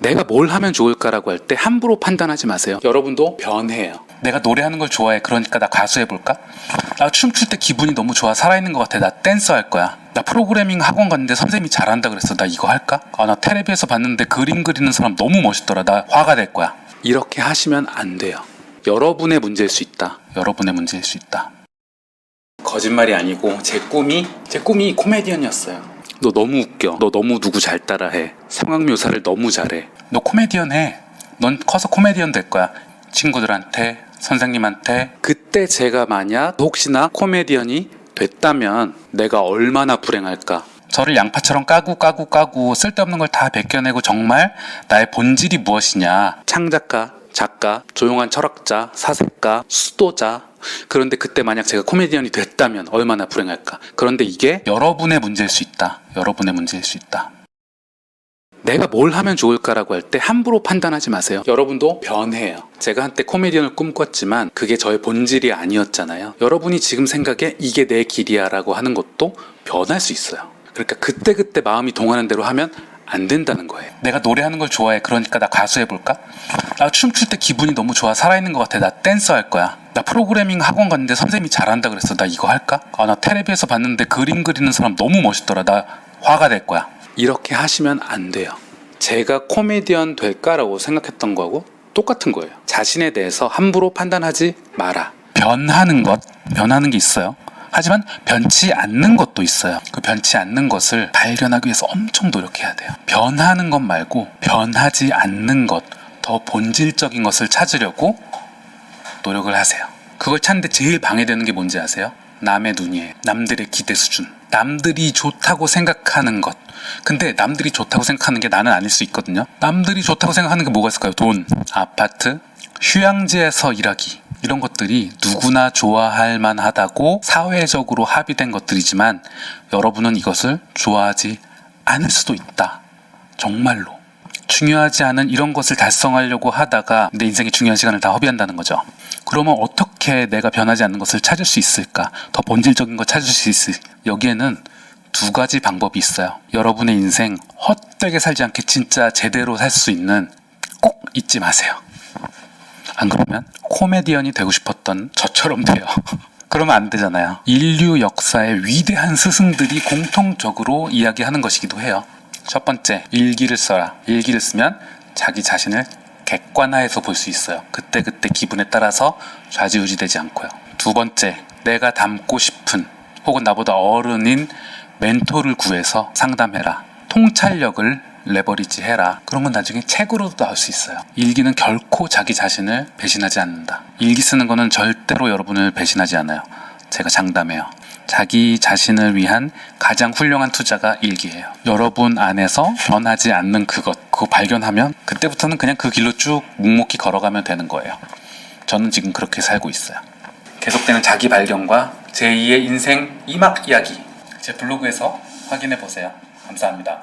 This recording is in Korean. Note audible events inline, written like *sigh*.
내가 뭘 하면 좋을까라고 할 때 함부로 판단하지 마세요. 여러분도 변해요. 내가 노래하는 걸 좋아해. 그러니까 나 가수 해볼까? 나 춤출 때 기분이 너무 좋아. 살아있는 것 같아. 나 댄서 할 거야. 나 프로그래밍 학원 갔는데 선생님이 잘한다 그랬어. 나 이거 할까? 아, 나 텔레비에서 봤는데 그림 그리는 사람 너무 멋있더라. 나 화가 될 거야. 이렇게 하시면 안 돼요. 여러분의 문제일 수 있다. 여러분의 문제일 수 있다. 거짓말이 아니고 제 꿈이 제 꿈이 코미디언이었어요. 너 너무 웃겨. 너 너무 누구 잘 따라해. 상황 묘사를 너무 잘해. 너 코미디언 해. 넌 커서 코미디언 될 거야. 친구들한테, 선생님한테. 그때 제가 만약 혹시나 코미디언이 됐다면 내가 얼마나 불행할까. 저를 양파처럼 까고 까고 까고 쓸데없는 걸다 벗겨내고 정말 나의 본질이 무엇이냐. 창작가, 작가, 조용한 철학자, 사색가, 수도자. 그런데 그때 만약 제가 코미디언이 됐다면 얼마나 불행할까. 그런데 이게 여러분의 문제일 수 있다. 여러분의 문제일 수 있다. 내가 뭘 하면 좋을까라고 할 때 함부로 판단하지 마세요. 여러분도 변해요. 제가 한때 코미디언을 꿈꿨지만 그게 저의 본질이 아니었잖아요. 여러분이 지금 생각에 이게 내 길이야라고 하는 것도 변할 수 있어요. 그러니까 그때그때 마음이 동하는 대로 하면 안 된다는 거예요. 내가 노래하는 걸 좋아해. 그러니까 나 가수 해볼까? 나 춤출 때 기분이 너무 좋아. 살아있는 것 같아. 나 댄서 할 거야. 나 프로그래밍 학원 갔는데 선생님이 잘한다 그랬어. 나 이거 할까? 아, 나 텔레비에서 봤는데 그림 그리는 사람 너무 멋있더라. 나 화가 될 거야. 이렇게 하시면 안 돼요. 제가 코미디언 될까라고 생각했던 거하고 똑같은 거예요. 자신에 대해서 함부로 판단하지 마라. 변하는 것, 변하는 게 있어요. 하지만 변치 않는 것도 있어요. 그 변치 않는 것을 발견하기 위해서 엄청 노력해야 돼요. 변하는 것 말고 변하지 않는 것, 더 본질적인 것을 찾으려고 노력을 하세요. 그걸 찾는데 제일 방해되는 게 뭔지 아세요? 남의 눈이에요. 남들의 기대 수준. 남들이 좋다고 생각하는 것. 근데 남들이 좋다고 생각하는 게 나는 아닐 수 있거든요. 남들이 좋다고 생각하는 게 뭐가 있을까요? 돈, 아파트, 휴양지에서 일하기. 이런 것들이 누구나 좋아할 만하다고 사회적으로 합의된 것들이지만 여러분은 이것을 좋아하지 않을 수도 있다. 정말로. 중요하지 않은 이런 것을 달성하려고 하다가 내 인생의 중요한 시간을 다 허비한다는 거죠. 그러면 어떻게 내가 변하지 않는 것을 찾을 수 있을까? 더 본질적인 걸 찾을 수 있을 여기에는 두 가지 방법이 있어요. 여러분의 인생 헛되게 살지 않게 진짜 제대로 살 수 있는 꼭 잊지 마세요. 안 그러면 코미디언이 되고 싶었던 저처럼 돼요. *laughs* 그러면 안 되잖아요. 인류 역사의 위대한 스승들이 공통적으로 이야기하는 것이기도 해요. 첫 번째, 일기를 써라. 일기를 쓰면 자기 자신을 객관화해서 볼 수 있어요. 그때그때 기분에 따라서 좌지우지 되지 않고요. 두 번째, 내가 닮고 싶은 혹은 나보다 어른인 멘토를 구해서 상담해라. 통찰력을 레버리지 해라. 그러면 나중에 책으로도 나올 수 있어요. 일기는 결코 자기 자신을 배신하지 않는다. 일기 쓰는 거는 절대로 여러분을 배신하지 않아요. 제가 장담해요. 자기 자신을 위한 가장 훌륭한 투자가 일기예요. 여러분 안에서 변하지 않는 그것, 그거 발견하면 그때부터는 그냥 그 길로 쭉 묵묵히 걸어가면 되는 거예요. 저는 지금 그렇게 살고 있어요. 계속되는 자기 발견과 제2의 인생 이막 이야기 제 블로그에서 확인해 보세요. 감사합니다.